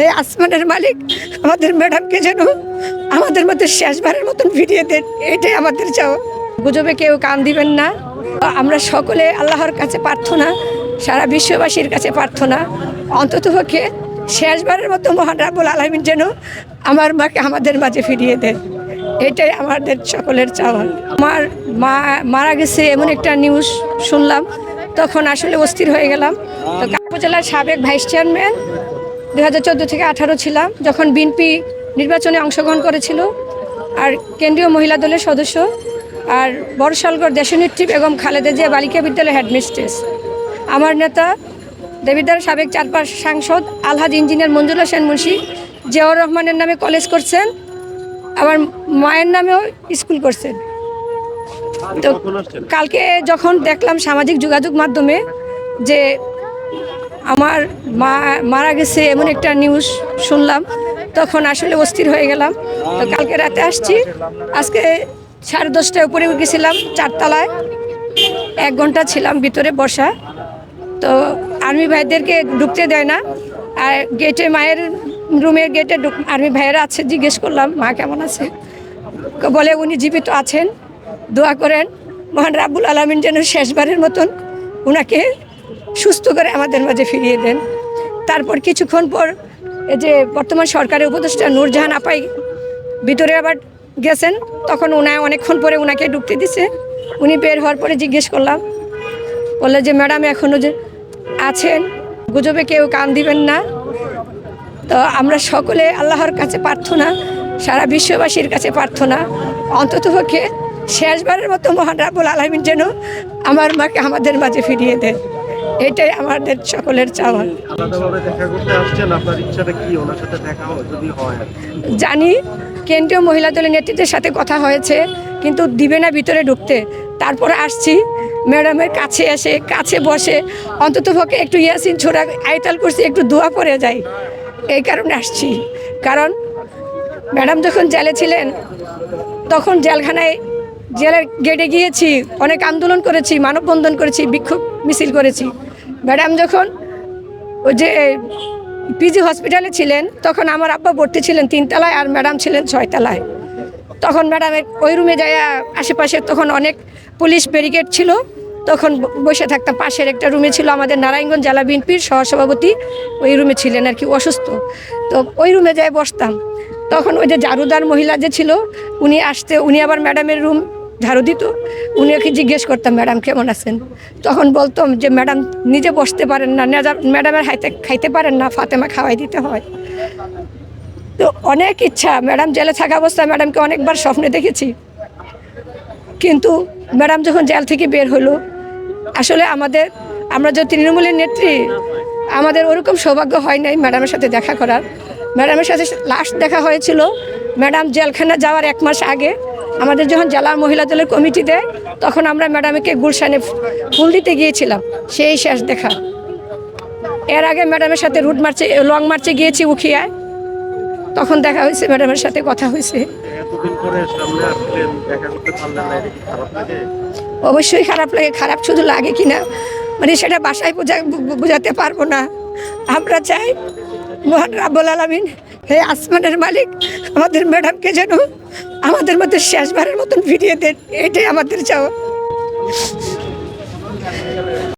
হে আসমানের মালিক, আমাদের ম্যাডামকে যেন আমাদের মধ্যে শেষবারের মতন ফিরিয়ে দেন, এটাই আমাদের চাও গুজবে কেউ কান দিবেন না। আমরা সকলে আল্লাহর কাছে প্রার্থনা, সারা বিশ্ববাসীর কাছে প্রার্থনা। অন্ততপক্ষে শেষবারের মতো মহান রাবুল আলমিন যেন আমার মাকে আমাদের মাঝে ফিরিয়ে দেন। এটাই আমাদের সকলের চাওয়া। আমার মা মারা গেছে এমন একটা নিউজ শুনলাম, তখন আসলে অস্থির হয়ে গেলাম। তো কাকু জেলার সাবেক ভাইস চেয়ারম্যান দু হাজার চোদ্দ থেকে আঠারো ছিলাম যখন বিএনপি নির্বাচনে অংশগ্রহণ করেছিল আর কেন্দ্রীয় মহিলা দলের সদস্য আর বড়শালগড় দেশনেত্রী বেগম খালেদা জিয়া বালিকা বিদ্যালয় হেডমিস্ট্রেস। আমার নেতা দেবিদ্বার সাবেক চারপাশ সাংসদ আলহাজ ইঞ্জিনিয়ার মঞ্জুর হোসেন মুন্সি জিয়াউর রহমানের নামে কলেজ করছেন আবার মায়ের নামেও স্কুল করছেন। তো কালকে যখন দেখলাম সামাজিক যোগাযোগ মাধ্যমে যে আমার মা মারা গেছে এমন একটা নিউজ শুনলাম, তখন আসলে অস্থির হয়ে গেলাম। তো কালকে রাতে আসছি, আজকে সাড়ে দশটায় উপরে গেছিলাম চারতলায়, এক ঘণ্টা ছিলাম ভিতরে বসা। তো আর্মি ভাইদেরকে ঢুকতে দেয় না, আর গেটে মায়ের রুমের গেটে আর্মি ভাইয়েরা আছে, জিজ্ঞেস করলাম, মা কেমন আছে? বলে উনি জীবিত আছেন, দোয়া করেন। মহান রাব্বুল আলমিন যেন শেষবারের মতন ওনাকে সুস্থ করে আমাদের মাঝে ফিরিয়ে দেন। তারপর কিছুক্ষণ পর এই যে বর্তমান সরকারের উপদেষ্টা নূরজাহান আপাই ভিতরে আবার গেছেন, তখন ওনায় অনেকক্ষণ পরে ওনাকে ঢুকতে দিছে। উনি বের হওয়ার পরে জিজ্ঞেস করলাম, বললে যে, ম্যাডাম এখনও যে আছেন, গুজবে কেউ কান দিবেন না। তো আমরা সকলে আল্লাহর কাছে প্রার্থনা, সারা বিশ্ববাসীর কাছে প্রার্থনা। অন্ততপক্ষে শেষবারের মতো মহান রাবুল আলমিন যেন আমার মাকে আমাদের মাঝে ফিরিয়ে দেন। এটাই আমাদের সকলের চাওয়া। আলাদাভাবে দেখা করতে আসছেন? আপনার ইচ্ছাটা কি? ওনার সাথে দেখা যদি হয় জানি কেন্দ্রীয় মহিলা দলের নেতৃত্বের সাথে কথা হয়েছে কিন্তু দিবে না ভিতরে ঢুকতে। তারপরে আসছি ম্যাডামের কাছে এসে কাছে বসে অন্ততপক্ষে একটু ইয়াসিন ছোড়া আয়তাল করছি একটু দোয়া পড়ে যাই। এই কারণে আসছি। কারণ ম্যাডাম যখন জেলে ছিলেন তখন জেলখানায় জেলের গেটে গিয়েছি অনেক আন্দোলন করেছি মানববন্ধন করেছি বিক্ষোভ মিছিল করেছি। ম্যাডাম যখন ওই যে পিজি হসপিটালে ছিলেন, তখন আমার আব্বা ভর্তি ছিলেন তিনতলায় আর ম্যাডাম ছিলেন ছয়তলায়। তখন ম্যাডামের ওই রুমে যায় আশেপাশে তখন অনেক পুলিশ ব্যারিকেড ছিল। তখন বসে থাকতাম। পাশের একটা রুমে ছিল আমাদের নারায়ণগঞ্জ জেলা বিএনপির সহসভাপতি। ওই রুমে ছিলেন আর কি, অসুস্থ। তো ওই রুমে যাই বসতাম। তখন ওই যে জারুদার মহিলা যে ছিল, উনি আসতে উনি আবার ম্যাডামের রুম ঝাড়ু দিত। উনি ওকে জিজ্ঞেস করতাম, ম্যাডাম কেমন আছেন? তখন বলতাম যে, ম্যাডাম নিজে বসতে পারেন না ম্যাডামের হাইতে খাইতে পারেন না, ফাতেমা খাওয়াই দিতে হয়। তো অনেক ইচ্ছা, ম্যাডাম জেলে থাকা অবস্থায় ম্যাডামকে অনেকবার স্বপ্নে দেখেছি। কিন্তু ম্যাডাম যখন জেল থেকে বের হলো, আসলে আমাদের, আমরা যে তৃণমূলের নেত্রী, আমাদের ওরকম সৌভাগ্য হয় নাই ম্যাডামের সাথে দেখা করার। ম্যাডামের সাথে লাস্ট দেখা হয়েছিল, ম্যাডাম জেলখানা যাওয়ার এক মাস আগে আমাদের যখন জেলা মহিলা দলের কমিটি দেয় তখন আমরা ম্যাডামকে গুলশানে ফুল দিতে গিয়েছিলাম সেই শেষ দেখা। এর আগে ম্যাডামের সাথে রুট মার্চে লং মার্চে গিয়েছি উখিয়ায়। তখন দেখা হয়েছে ম্যাডামের সাথে কথা হয়েছে। অবশ্যই খারাপ লাগে খারাপ শুধু লাগে কি না? মানে সেটা বাসায় বোঝা বোঝাতে পারব না। আমরা চাই মহান রাব্বুল আলমিন হে আসমানের মালিক আমাদের ম্যাডামকে যেন আমাদের মধ্যে শেষবারের মতন ফিরিয়ে দেন এটাই আমাদের চাওয়া।